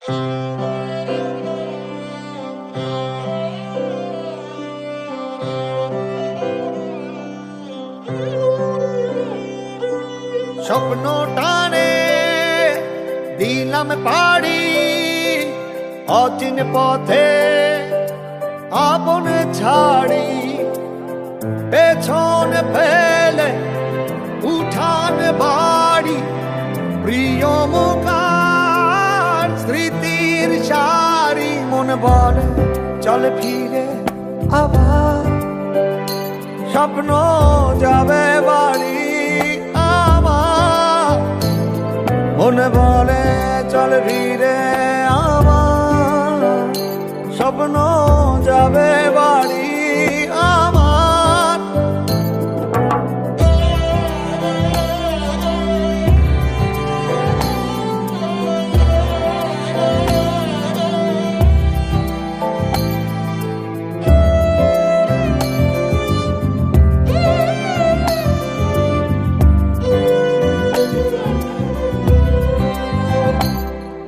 স্বপ্ন টানে দিলাম পাড়ি অচিন পথে আপন ছাড়ি। পেছন ফেলে উঠান বাড়ি প্রিয় বলে, চল ফিরে আবার। স্বপ্ন যাবে বাড়ি আমার। মনে বলে, চল ভিড়ে আমার স্বপ্ন যাবে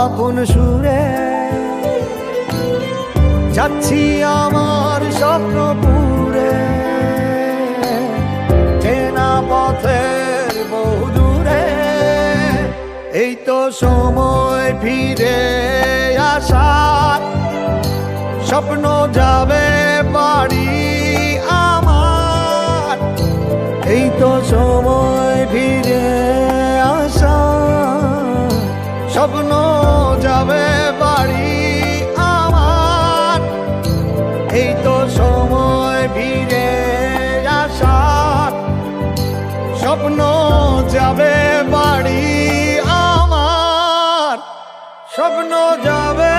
আপন সুরে যাচ্ছি আমার স্বপ্ন পুরে। চেনা পথের বহু দূরে, এই তো সময় ফিরে আসার স্বপ্ন যাবে বাড়ি আমার, এই তো সময় ফিরে স্বপ্ন যাবে বাড়ি আমার। এই তো সময় ভিড়ে আসার। স্বপ্ন যাবে বাড়ি আমার। স্বপ্ন যাবে